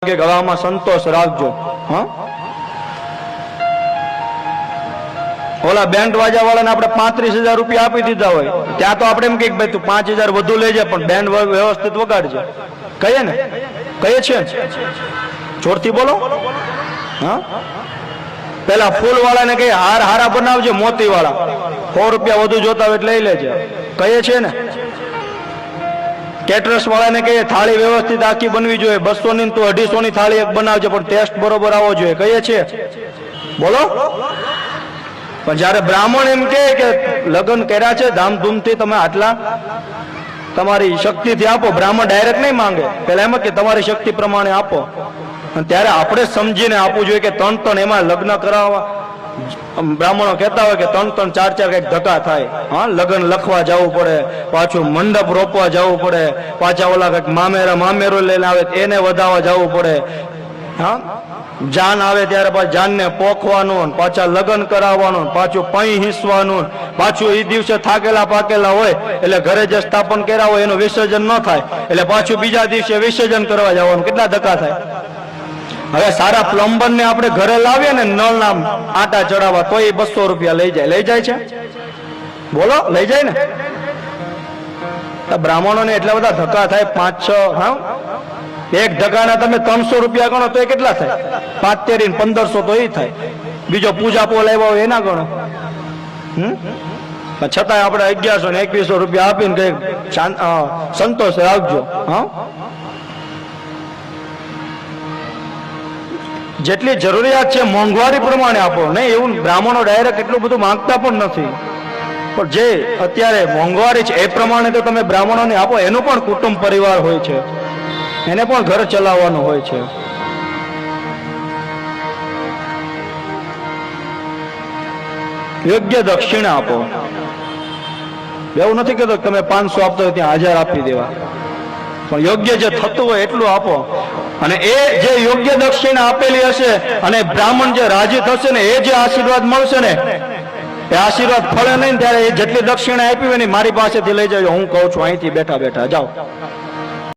કે ગવામાં સંતોષ રાખજો, હા? ઓલા બેન્ડ વાજા વાળાને આપણે પાંત્રીસ હજાર રૂપિયા આપી દીધા હોય. ત્યાં તો આપણે એમ કે ભાઈ તું પાંચ હજાર વધુ લેજે, પણ બેન્ડ વ્યવસ્થિત વગાડજે. કહીએ ને? કહીએ ને? જોરથી બોલો. હા? પેલા ફૂલ વાળાને કહીએ, હાર હારા બનાવજે મોતી વાળા સો રૂપિયા વધુ જોતા હોય એટલે લઈ લેજે. કહીએ છીએ ને? કેટરસ વાળાને કહીએ, થાળી વ્યવસ્થિત આખી બનવી જોઈએ. બસો ની તો અઢીસો ની થાળી એક બનાવજો, પણ ટેસ્ટ બરોબર આવવો જોઈએ. કહીએ છીએ. બોલો? પણ જ્યારે બ્રાહ્મણ એમ કે લગ્ન કર્યા છે, ધામધૂમથી તમે આટલા તમારી શક્તિથી આપો. બ્રાહ્મણ ડાયરેક્ટ નહીં માંગે. પેલા એમ કે, તમારી શક્તિ પ્રમાણે આપો. અને ત્યારે આપણે સમજીને આપવું જોઈએ કે ત્રણ ત્રણ એમાં લગ્ન કરાવવા બ્રાહ્મણો કહેતા હોય કે ત્રણ ત્રણ ચાર ચાર કંઈક ધક્કા થાય. હા, લગ્ન લખવા જવું પડે, પાછું મંડપ રોપવા જવું પડે, પાછા ઓલા કંઈક મામેરા મામેરો લઈને આવે, એને વધાવવા જવું પડે. હા, જાન આવે ત્યારે જાન જાનને પોખવાનું પાછા લગ્ન કરાવવાનું પાછું પૈ હિસવાનું પાછું એ દિવસે થાકેલા પાકેલા હોય, એટલે ઘરે જે સ્થાપન કર્યા હોય એનું વિસર્જન ન થાય, એટલે પાછું બીજા દિવસે વિસર્જન કરવા જવાનું, કેટલા ધક્કા થાય? હવે સારા પ્લમ્બર ને આપણે ઘરે લાવીએ ને નળના આટા ચડાવવા, તો એ બસો રૂપિયા લઈ જાય. લઈ જાય છે? બોલો, લઈ જાય ને? બ્રાહ્મણો ને એટલા બધા ધક્કા થાય, પાંચ, છ, હા? એક ધક્કાના તમે ત્રણસો રૂપિયા ગણો તો એ કેટલા થાય? પાંચ તેરી પંદરસો તો એ થાય. બીજો પૂજા પોલ આવ્યો હોય એના ગણો. હમ? છતાંય આપણે અગિયારસો ને એકવીસો રૂપિયા આપીને કઈ સંતોષ રાખજો, હા? જેટલી જરૂરિયાત છે, મોંઘવારી પ્રમાણે આપો. નહીં, એવું બ્રાહ્મણો ડાયરેક્ટ એટલું બધું માંગતા પણ નથી. પણ જે અત્યારે મોંઘવારી છે, એ પ્રમાણે તો તમે બ્રાહ્મણોને આપો, એનું પણ કુટુંબ પરિવાર હોય છે. એને પણ ઘર ચલાવવાનું હોય છે. યોગ્ય દક્ષિણા આપો. એવું નથી કહેતો તમે પાંચસો આપતો ત્યાં હજાર આપી દેવા. પણ યોગ્ય જે થતું હોય એટલું આપો. અને એ જે યોગ્ય દક્ષિણા આપેલી હશે અને બ્રાહ્મણ જે રાજી થશે ને એ જે આશીર્વાદ મળશે ને, એ આશીર્વાદ ફળે નહીં ત્યારે એ જેટલી દક્ષિણા આપી હોય ને મારી પાસેથી લઈ જજો. હું કહું છું, અહીંથી બેઠા બેઠા જાઓ.